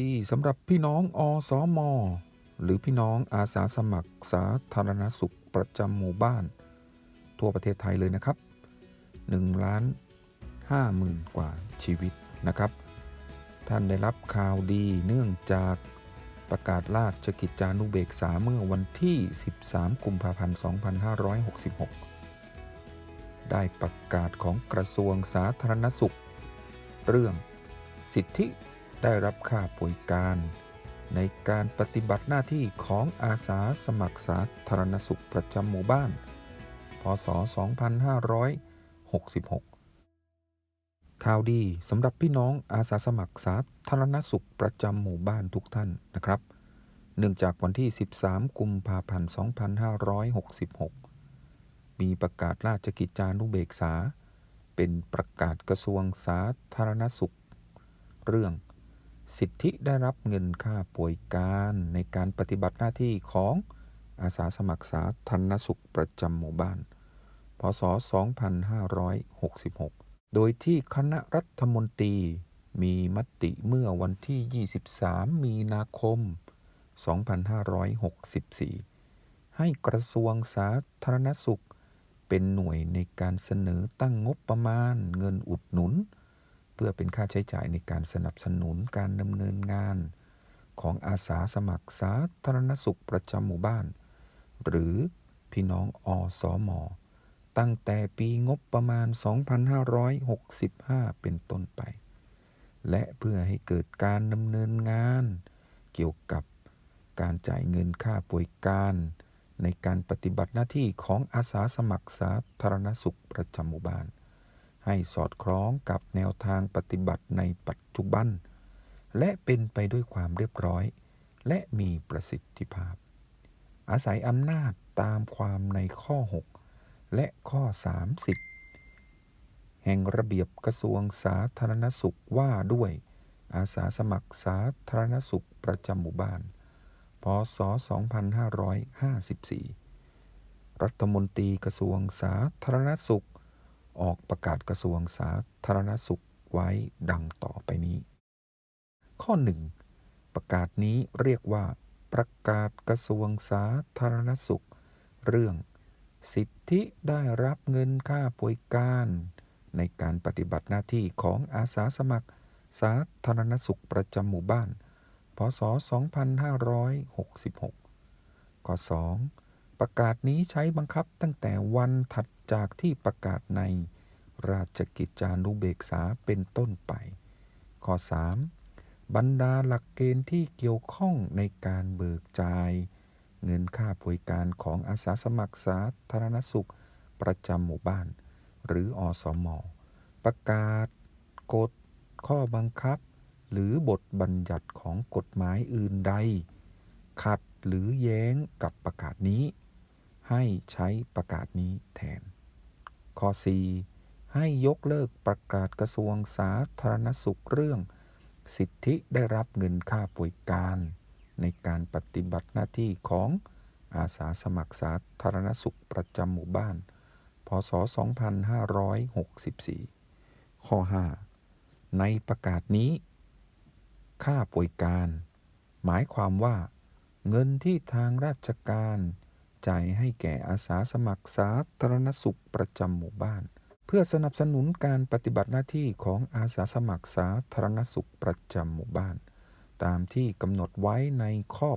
ดีสำหรับพี่น้องอสอมหรือพี่น้องอาสาสมัครสาธารณสุขประจำหมู่บ้าน ทั่วประเทศไทยเลยนะครับ1ล้าน5หมื่นกว่าชีวิตนะครับ ท่านได้รับข่าวดีเนื่องจากประกาศราชกิจจานุเบกษาเมื่อวันที่ 13 กุมภาพันธ์ 2566 ได้ประกาศของกระทรวงสาธารณสุข เรื่องสิทธิ ได้รับค่าป่วยการ ในการปฏิบัติหน้าที่ของอาสาสมัครสาธารณสุขประจำหมู่บ้าน พศ 2566 ข่าวดีสำหรับพี่น้องอาสาสมัครสาธารณสุขประจำหมู่บ้านทุกท่านนะครับ เนื่องจากวันที่ 13 กุมภาพันธ์ 2566 มีประกาศราชกิจจานุเบกษา เป็นประกาศกระทรวงสาธารณสุข เรื่อง สิทธิได้รับเงินค่าป่วยการในการปฏิบัติหน้าที่ของอาสาสมัครสาธารณสุขประจำหมู่บ้าน พศ 2566 โดยที่คณะรัฐมนตรีมีมติเมื่อวันที่ 23 มีนาคม 2564 ให้กระทรวงสาธารณสุข เป็นหน่วยในการเสนอตั้งงบประมาณเงินอุดหนุน เพื่อเป็นค่าใช้จ่ายในการสนับสนุนการดำเนินงาน ของอาสาสมัครสาธารณสุขประจำหมู่บ้าน หรือพี่น้องอสอมอตั้งแต่ปีงบประมาณ 2565 เป็นต้นไป และเพื่อให้เกิดการดำเนินงาน เกี่ยวกับการจ่ายเงินค่าป่วยการ ในการปฏิบัติหน้าที่ของอาสาสมัครสาธารณสุขประจำหมู่บ้าน ให้สอดคล้องกับแนวทางปฏิบัติในปัจจุบัน และเป็นไปด้วยความเรียบร้อย และมีประสิทธิภาพ อาศัยอำนาจตามความในข้อ 6 และข้อ 30 แห่งระเบียบกระทรวงสาธารณสุขว่าด้วยอาสาสมัครสาธารณสุขประจำหมู่บ้าน พศ 2554 รัฐมนตรีกระทรวงสาธารณสุข ออกประกาศกระทรวงสาธารณสุขไว้ดังต่อไปนี้ ข้อ 1 ประกาศนี้เรียกว่า ประกาศกระทรวงสาธารณสุข เรื่อง สิทธิได้รับเงินค่าป่วยการ ในการปฏิบัติหน้าที่ของอาสาสมัคร สาธารณสุขประจำหมู่บ้าน พศ 2566 ข้อ 2 ประกาศนี้ใช้บังคับตั้งแต่วันถัดจากที่ประกาศในราชกิจจานุเบกษาเป็นต้นไป ข้อ 3 บรรดาหลักเกณฑ์ที่เกี่ยวข้องในการเบิกจ่าย เงินค่าป่วยการของอาสาสมัครสาธารณสุข ประจำหมู่บ้าน หรืออสม ประกาศ กฎ ข้อบังคับ หรือบทบัญญัติของกฎหมายอื่นใด ขัดหรือแย้งกับประกาศนี้ ให้ใช้ประกาศนี้แทน ข้อ 4 ให้ยกเลิกประกาศกระทรวงสาธารณสุขเรื่อง สิทธิได้รับเงินค่าป่วยการ ในการปฏิบัติหน้าที่ของอาสาสมัครสาธารณสุขประจำหมู่บ้าน พศ 2564 ข้อ 5 ในประกาศนี้ ค่าป่วยการ หมายความว่า เงินที่ทางราชการ จ่ายให้แก่อาสาสมัครสาธารณสุขประจำหมู่บ้าน เพื่อสนับสนุนการปฏิบัติหน้าที่ของอาสาสมัครสาธารณสุขประจำหมู่บ้าน ตามที่กำหนดไว้ในข้อ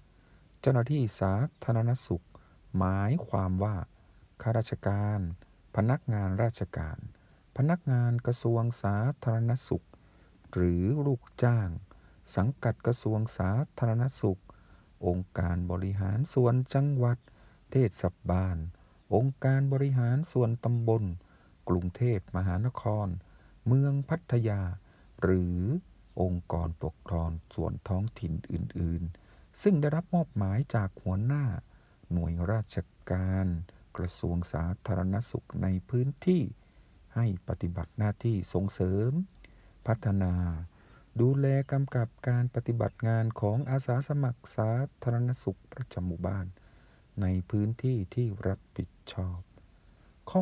8 เจ้าหน้าที่สาธารณสุข หมายความว่าข้าราชการ พนักงานราชการ พนักงานกระทรวงสาธารณสุข หรือลูกจ้าง สังกัดกระทรวงสาธารณสุข องค์การบริหารส่วนจังหวัด เทศบาล องค์การบริหารส่วนตำบล กรุงเทพมหานคร เมืองพัทยา หรือองค์กรปกครองส่วนท้องถิ่นอื่น ๆ ซึ่งได้รับมอบหมายจากหัวหน้า หน่วยราชการ กระทรวงสาธารณสุขในพื้นที่ ให้ปฏิบัติหน้าที่ส่งเสริม พัฒนา ดูแลกำกับการปฏิบัติงานของอาสาสมัครสาธารณสุขประจำหมู่บ้าน ในพื้นที่ที่รับผิดชอบ ข้อ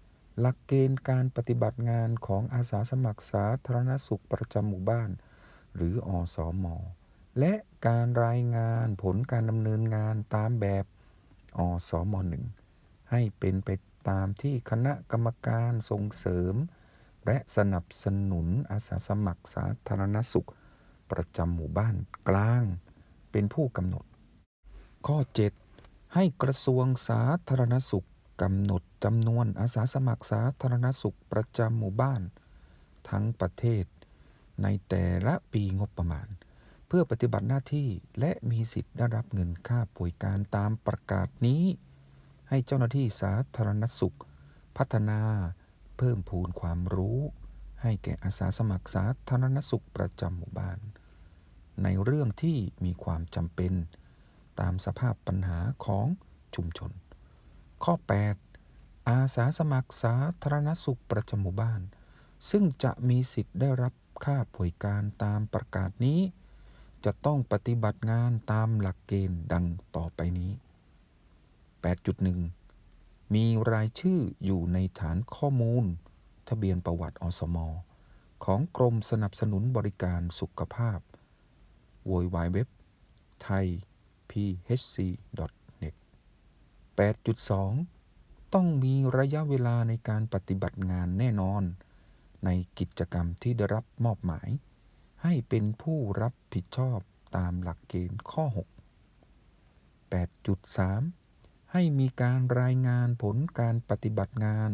6 หลักเกณฑ์การปฏิบัติงานของอาสาสมัครสาธารณสุขประจำหมู่บ้าน หรืออสอมและการรายงานผลการดำเนินงานตามแบบอสอมหนึ่งให้เป็นไปตามที่คณะกรรมการส่งเสริม และสนับสนุนอาสาสมัครสาธารณสุข ประจำหมู่บ้านกลาง เป็นผู้กำหนด ข้อ 7 ให้กระทรวงสาธารณสุขกำหนดจำนวนอาสาสมัครสาธารณสุขประจำหมู่บ้าน ทั้งประเทศ ในแต่ละปีงบประมาณ เพื่อปฏิบัติหน้าที่และมีสิทธิ์ได้รับเงินค่าป่วยการตามประกาศนี้ ให้เจ้าหน้าที่สาธารณสุข พัฒนา เพิ่มพูนความรู้ ให้แก่อาสาสมัครสาธารณสุขประจำหมู่บ้าน ในเรื่องที่มีความจำเป็น ตามสภาพปัญหาของชุมชน ข้อ 8 อาสาสมัครสาธารณสุขประจำหมู่บ้าน ซึ่งจะมีสิทธิ์ได้รับค่าป่วยการตามประกาศนี้ จะต้องปฏิบัติงานตามหลักเกณฑ์ดังต่อไปนี้ 8.1 มีรายชื่ออยู่ในฐานข้อมูล ทะเบียนประวัติอสม ของกรมสนับสนุนบริการสุขภาพ w w w t h a i phc.net 8.2 ต้องมีระยะเวลาในการปฏิบัติงานแน่นอน ในกิจกรรมที่ได้รับมอบหมาย ให้เป็นผู้รับผิดชอบตามหลักเกณฑ์ข้อ 6 8.3 ให้มีการรายงานผลการปฏิบัติงาน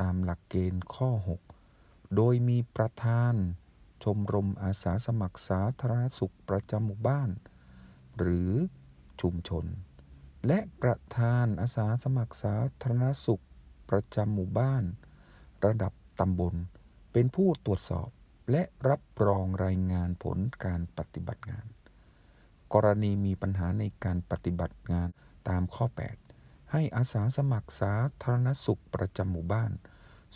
ตามหลักเกณฑ์ข้อ 6 โดยมีประธาน ชมรมอาสาสมัครสาธารณสุขประจำหมู่บ้าน หรือชุมชน และประธานอาสาสมัครสาธารณสุขประจำหมู่บ้าน ระดับตำบล เป็นผู้ตรวจสอบและรับรองรายงานผลการปฏิบัติงาน กรณีมีปัญหาในการปฏิบัติงาน ตามข้อ 8 ให้อาสาสมัครสาธารณสุขประจำหมู่บ้าน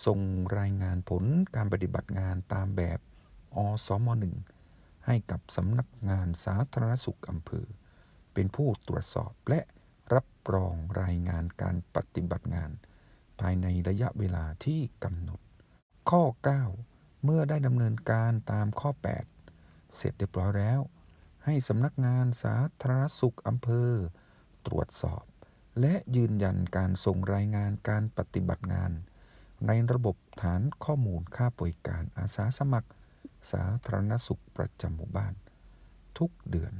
ส่งรายงานผลการปฏิบัติงานตามแบบอสมหนึ่งให้กับสำนักงานสาธารณสุขอำเภอ เป็นผู้ตรวจสอบและรับรองรายงานการปฏิบัติงาน ภายในระยะเวลาที่กำหนด ข้อ 9 เมื่อได้ดำเนินการตามข้อ 8 เสร็จเรียบร้อยแล้ว ให้สำนักงานสาธารณสุขอำเภอ ตรวจสอบ และยืนยันการส่งรายงานการปฏิบัติงาน ในระบบฐานข้อมูลค่าป่วยการอาสาสมัคร สาธารณสุขประจำหมู่บ้าน ทุกเดือน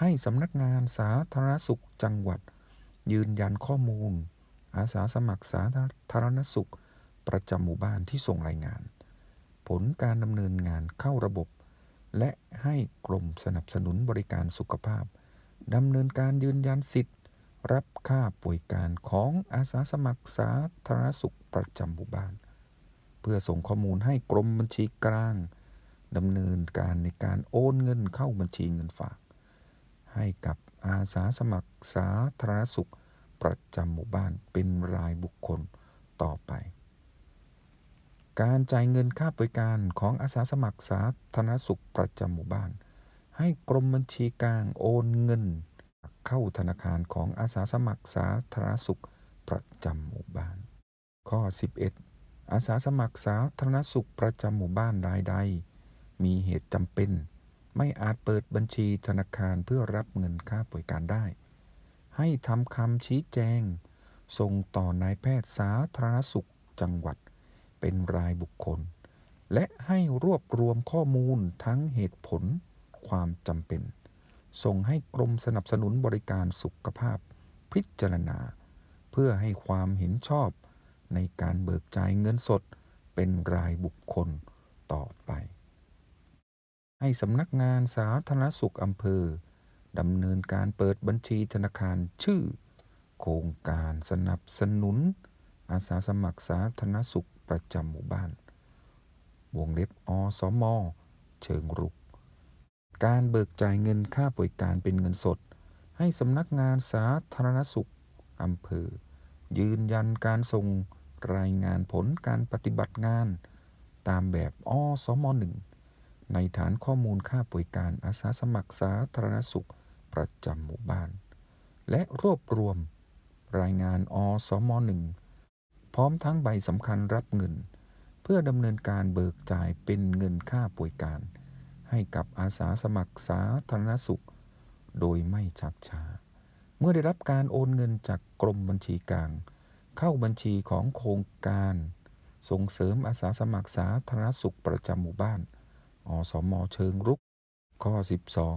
ให้สำนักงานสาธารณสุขจังหวัด ยืนยันข้อมูล อาสาสมัครสาธารณสุข ประจำหมู่บ้านที่ส่งรายงาน ผลการดำเนินงานเข้าระบบและให้กรมสนับสนุนบริการสุขภาพ ดำเนินการยืนยันสิทธิ์ รับค่าป่วยการของอาสาสมัครสาธารณสุขประจำหมู่บ้าน เพื่อส่งข้อมูลให้กรมบัญชีกลางดำเนินการในการโอนเงินเข้าบัญชีเงินฝาก ให้กับอาสาสมัครสาธารณสุขประจำหมู่บ้านเป็นรายบุคคลต่อไป การจ่ายเงินค่าบริการของอาสาสมัครสาธารณสุขประจำหมู่บ้าน ให้กรมบัญชีกลางโอนเงิน เข้าธนาคารของอาสาสมัครสาธารณสุขประจำหมู่บ้าน ข้อ 11 อาสาสมัครสาธารณสุขประจำหมู่บ้านรายใด มีเหตุจำเป็น ไม่อาจเปิดบัญชีธนาคารเพื่อรับเงินค่าบริการได้ ให้ทำคำชี้แจง ส่งต่อนายแพทย์สาธารณสุขจังหวัด เป็นรายบุคคล และให้รวบรวมข้อมูลทั้งเหตุผล ความจำเป็น ส่งให้กรมสนับสนุนบริการสุขภาพพิจารณา เพื่อให้ความเห็นชอบในการเบิกจ่ายเงินสดเป็นรายบุคคลต่อไป ให้สำนักงานสาธารณสุขอำเภอดำเนินการเปิดบัญชีธนาคารชื่อ โครงการสนับสนุน อาสาสมัครสาธารณสุขประจำหมู่บ้าน วงเล็บอสม เชิงรุก การเบิกจ่ายเงินค่าบริการเป็นเงินสด ให้สำนักงานสาธารณสุขอำเภอ ยืนยันการส่งรายงานผลการปฏิบัติงาน ตามแบบอสมหนึ่งในฐานข้อมูลค่าป่วยการอาสาสมัครสาธารณสุขประจำหมู่บ้าน และรวบรวมรายงานอสมหนึ่งพร้อมทั้งใบสำคัญรับเงิน เพื่อดำเนินการเบิกจ่ายเป็นเงินค่าป่วยการ ให้กับอาสาสมัครสาธารณสุข โดยไม่ชักช้า เมื่อได้รับการโอนเงินจากกรมบัญชีกลาง เข้าบัญชีของโครงการ ส่งเสริมอาสาสมัครสาธารณสุขประจำหมู่บ้าน อสมเชิงรุก ข้อ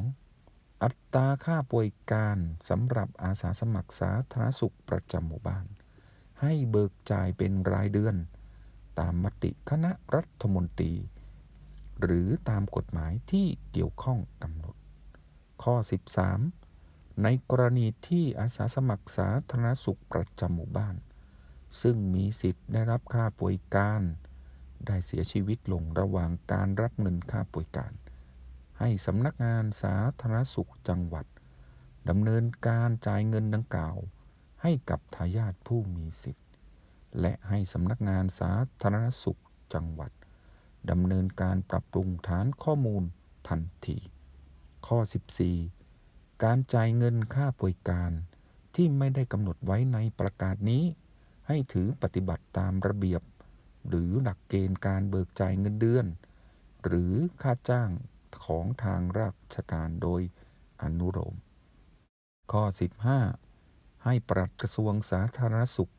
12 อัตราค่าป่วยการสำหรับอาสาสมัครสาธารณสุขประจำหมู่บ้าน ให้เบิกจ่ายเป็นรายเดือน ตามมติคณะรัฐมนตรี หรือตามกฎหมายที่เกี่ยวข้องกำหนด ข้อ 13 ในกรณีที่อาสาสมัครสาธารณสุขประจำหมู่บ้าน ซึ่งมีสิทธิ์ได้รับค่าป่วยการ ได้เสียชีวิตลงระหว่างการรับเงินค่าป่วยการ ให้สำนักงานสาธารณสุขจังหวัดดำเนินการจ่ายเงินดังกล่าว ให้กับทายาทผู้มีสิทธิ์ และให้สำนักงานสาธารณสุขจังหวัด ดำเนินการปรับปรุงฐานข้อมูลทันที ข้อ 14 การจ่ายเงินค่าป่วยการที่ไม่ได้กำหนดไว้ในประกาศนี้ ให้ถือปฏิบัติตามระเบียบ หรือหลักเกณฑ์การเบิกจ่ายเงินเดือน หรือค่าจ้างของทางราชการโดยอนุโลมข้อ 15 ให้ปลัดกระทรวงสาธารณสุข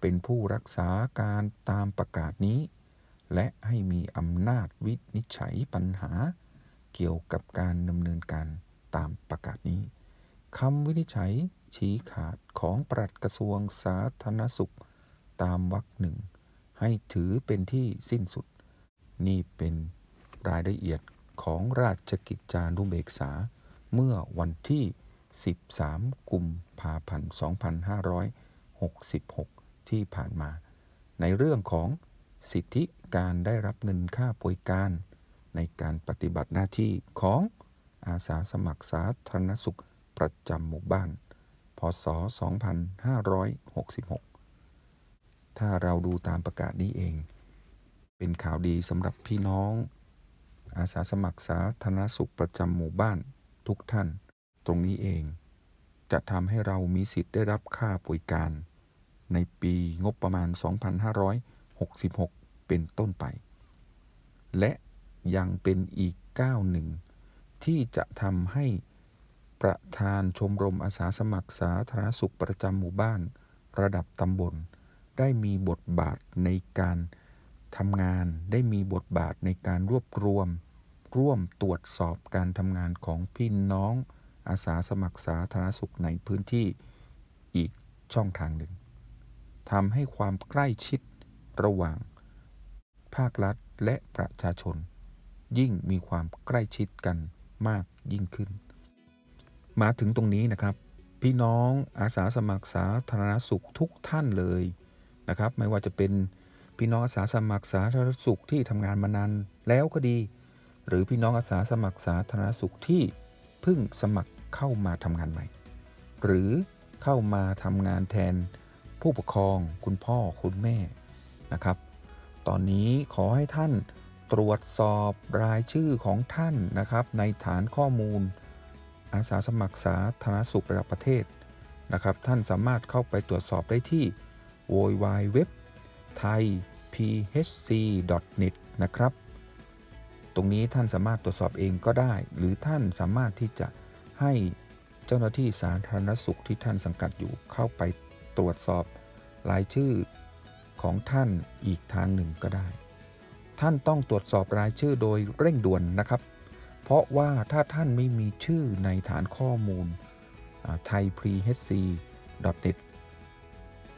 เป็นผู้รักษาการตามประกาศนี้ และให้มีอำนาจวินิจฉัยปัญหา เกี่ยวกับการดำเนินการตามประกาศนี้คำวินิจฉัยชี้ขาดของปลัดกระทรวงสาธารณสุข ตามวรรคหนึ่ง ให้ถือเป็นที่สิ้นสุด นี่เป็นรายละเอียดของราชกิจจานุเบกษา เมื่อวันที่ 13 กุมภาพันธ์ 2566 ที่ผ่านมา ในเรื่องของ สิทธิการได้รับเงินค่าป่วยการ ในการปฏิบัติหน้าที่ของอาสาสมัครสาธารณสุขประจำหมู่บ้าน พศ 2566 ถ้าเราดูตามประกาศนี้เอง เป็นข่าวดีสำหรับพี่น้อง อาสาสมัครสาธารณสุขประจำหมู่บ้านทุกท่าน ตรงนี้เอง จะทำให้เรามีสิทธิ์ได้รับค่าป่วยการ ในปีงบประมาณ 2,500 2566 เป็นต้นไป และยังเป็นอีกก้าวหนึ่ง ที่จะทำให้ประธานชมรมอาสาสมัครสาธารณสุขประจำหมู่บ้าน ระดับตำบล ได้มีบทบาทในการทำงานได้มีบทบาทในการรวบรวม ร่วมตรวจสอบการทำงานของพี่น้องอาสาสมัครสาธารณสุขในพื้นที่อีกช่องทางหนึ่งทำให้ความใกล้ชิด ระหว่างภาครัฐและประชาชน ยิ่งมีความใกล้ชิดกันมากยิ่งขึ้น มาถึงตรงนี้นะครับ พี่น้องอาสาสมัครสาธารณสุขทุกท่านเลยนะครับ ไม่ว่าจะเป็นพี่น้องอาสาสมัครสาธารณสุขที่ทำงานมานานแล้วก็ดี หรือพี่น้องอาสาสมัครสาธารณสุขที่เพิ่งสมัครเข้ามาทำงานใหม่ หรือเข้ามาทำงานแทนผู้ปกครองคุณพ่อคุณแม่ นะครับ ตอนนี้ขอให้ท่านตรวจสอบรายชื่อของท่านนะครับ ในฐานข้อมูล อาสาสมัครสาธารณสุขระดับประเทศนะครับ ท่านสามารถเข้าไปตรวจสอบได้ที่ w w w t h a i phc net นะครับ ตรงนี้ท่านสามารถตรวจสอบเองก็ได้ หรือท่านสามารถที่จะให้เจ้าหน้าที่สาธารณสุขที่ท่านสังกัดอยู่เข้าไปตรวจสอบรายชื่อ ของท่านอีกทางหนึ่งก็ได้ ท่านต้องตรวจสอบรายชื่อโดยเร่งด่วนนะครับ เพราะว่าถ้าท่านไม่มีชื่อในฐานข้อมูลไทย p r e h c net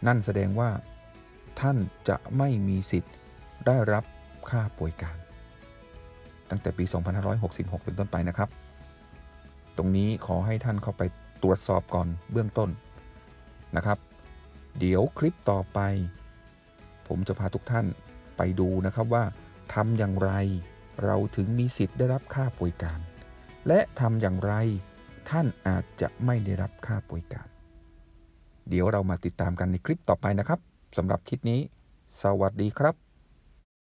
นั่นแสดงว่า ท่านจะไม่มีสิทธิ์ได้รับค่าป่วยการ ตั้งแต่ปี 2566 เป็นต้นไปนะครับ ตรงนี้ขอให้ท่านเข้าไปตรวจสอบก่อนเบื้องต้นนะครับ เดี๋ยวคลิปต่อไป ผมจะพาทุกท่านไปดูนะครับว่าทำอย่างไรเราถึงมีสิทธิ์ได้รับค่าป่วยการ และทำอย่างไรท่านอาจจะไม่ได้รับค่าป่วยการ เดี๋ยวเรามาติดตามกันในคลิปต่อไปนะครับสำหรับคลิปนี้ สวัสดีครับ